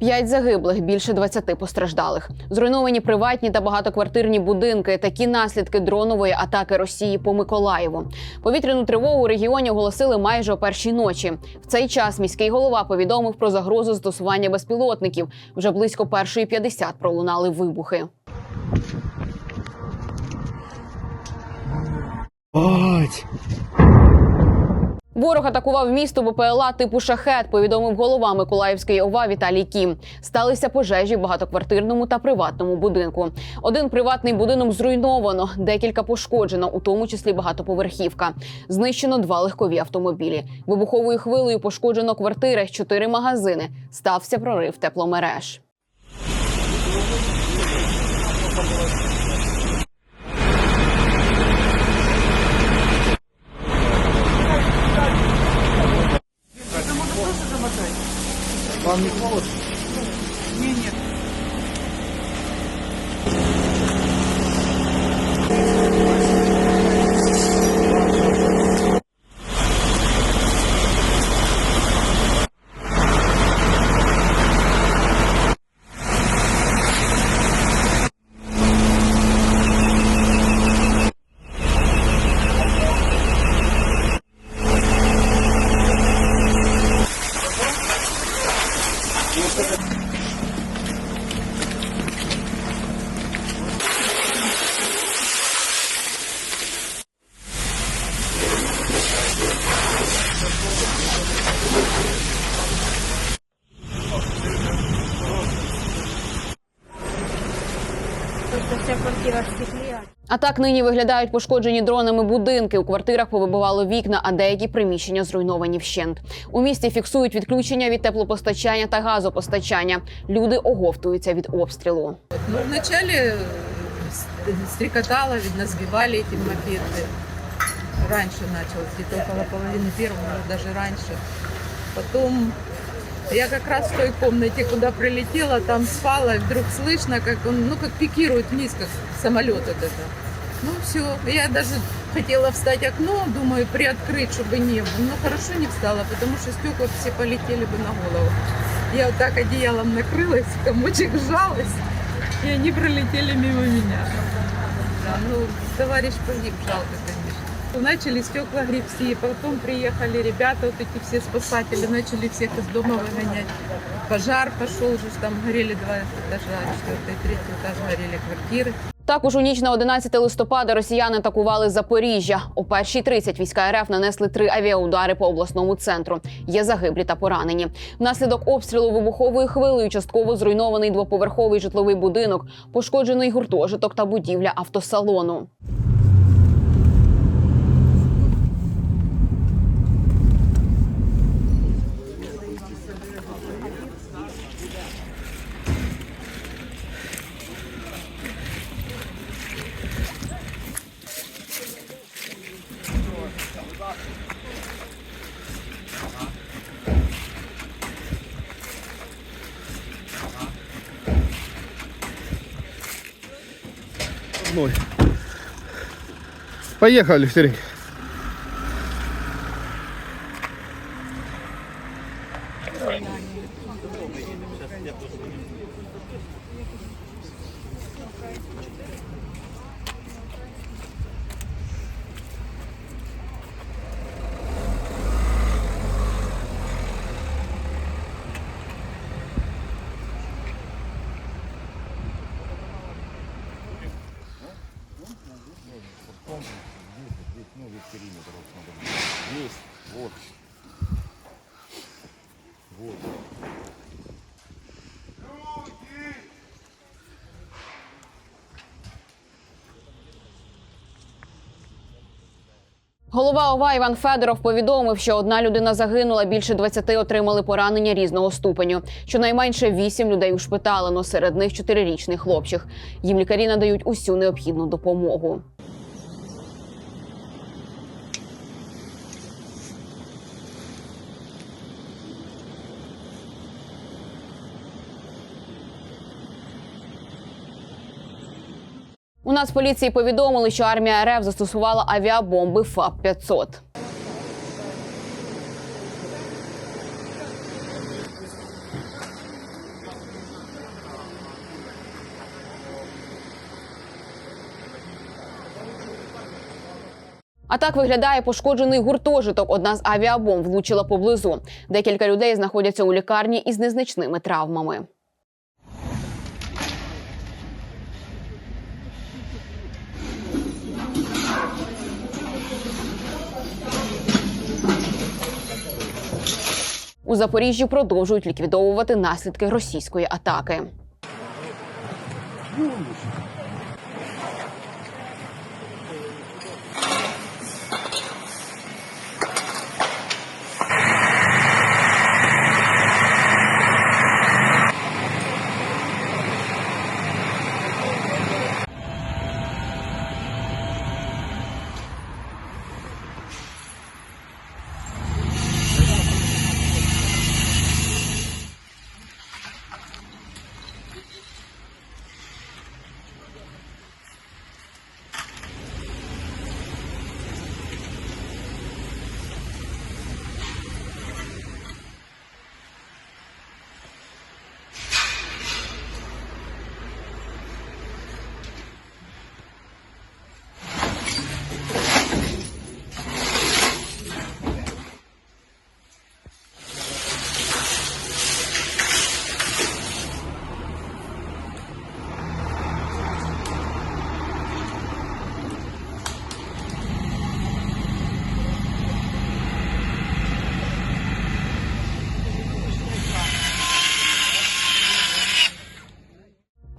П'ять загиблих, більше 20 постраждалих. Зруйновані приватні та багатоквартирні будинки. Такі наслідки дронової атаки Росії по Миколаєву. Повітряну тривогу у регіоні оголосили майже о першій ночі. В цей час міський голова повідомив про загрозу застосування безпілотників. Вже близько першої 50 пролунали вибухи. Бать! Ворог атакував місто БПЛА типу шахет. Повідомив голова Миколаївської ОВА Віталій Кім. Сталися пожежі в багатоквартирному та приватному будинку. Один приватний будинок зруйновано, декілька пошкоджено, у тому числі багатоповерхівка. Знищено два легкові автомобілі. Вибуховою хвилею пошкоджено квартири, чотири магазини. Стався прорив тепломереж. вся квартира в стеклі. А так нині виглядають пошкоджені дронами будинки. У квартирах повибивало вікна, а деякі приміщення зруйновані вщент. У місті фіксують відключення від теплопостачання та газопостачання. Люди оговтуються від обстрілу. Ну, вначале э, с- стрекотало, видно, сбивали эти мопеды. Раньше началось, где-то около половины первого, может, даже раньше. Я как раз в той комнате, куда прилетела, там спала, вдруг слышно, как он, ну, как пикирует вниз, как самолет вот это. Ну, все. Я даже хотела встать окно, думаю, приоткрыть, чтобы не было. Но хорошо не встала, потому что стекла все полетели бы на голову. Я вот так одеялом накрылась, комочек сжалась, и они пролетели мимо меня. Да, ну, товарищ погиб, жалко, конечно. Начали стекла гребсти, потом приехали ребята, вот эти все спасатели, начали всех из дома выгонять. Пожар пошел уже, там горели два этажа, четвертый, третий этаж горели квартиры. Також у ніч на 11 листопада росіяни атакували Запоріжжя. О першій 30 війська РФ нанесли три авіаудари по обласному центру. Є загиблі та поранені. Внаслідок обстрілу вибуховою хвилею частково зруйнований двоповерховий житловий будинок, пошкоджений гуртожиток та будівля автосалону. Одной. Поехали, Серег. Голова ОВА Іван Федоров повідомив, що одна людина загинула, більше 20 отримали поранення різного ступеню. Щонайменше 8 людей ушпиталено, серед них 4-річний хлопчик. Їм лікарі надають усю необхідну допомогу. Нацполіції повідомили, що армія РФ застосувала авіабомби ФАП 500 А так виглядає пошкоджений гуртожиток. Одна з авіабомб влучила поблизу. Декілька людей знаходяться у лікарні із незначними травмами. У Запоріжжі продовжують ліквідовувати наслідки російської атаки.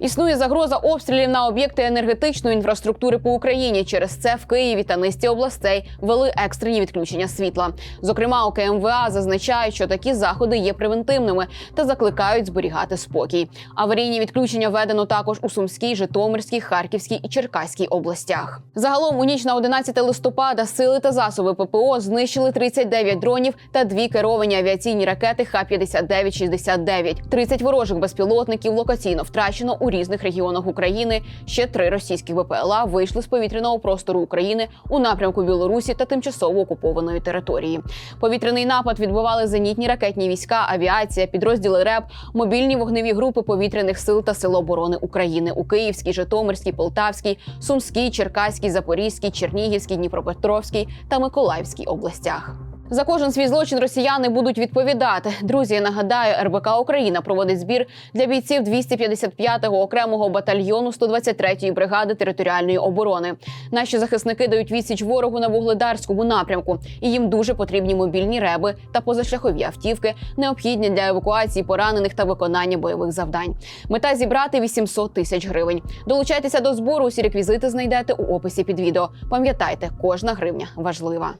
Існує загроза обстрілів на об'єкти енергетичної інфраструктури по Україні. Через це в Києві та низці областей ввели екстрені відключення світла. Зокрема, у КМВА зазначають, що такі заходи є превентивними та закликають зберігати спокій. Аварійні відключення введено також у Сумській, Житомирській, Харківській і Черкаській областях. Загалом у ніч на 11 листопада сили та засоби ППО знищили 39 дронів та дві керовані авіаційні ракети Х-59-69. 30 ворожих безпілотників локаційно втрачено у різних регіонах України. Ще три російських БПЛА вийшли з повітряного простору України у напрямку Білорусі та тимчасово окупованої території. Повітряний напад відбивали зенітні ракетні війська, авіація, підрозділи РЕБ, мобільні вогневі групи повітряних сил та Сил оборони України у Київській, Житомирській, Полтавській, Сумській, Черкаській, Запорізькій, Чернігівській, Дніпропетровській та Миколаївській областях. За кожен свій злочин росіяни будуть відповідати. Друзі, я нагадаю, РБК Україна проводить збір для бійців 255-го окремого батальйону 123-ї бригади територіальної оборони. Наші захисники дають відсіч ворогу на вугледарському напрямку, і їм дуже потрібні мобільні реби та позашляхові автівки, необхідні для евакуації поранених та виконання бойових завдань. Мета зібрати 800 тисяч гривень. Долучайтеся до збору. Усі реквізити знайдете у описі під відео. Пам'ятайте, кожна гривня важлива.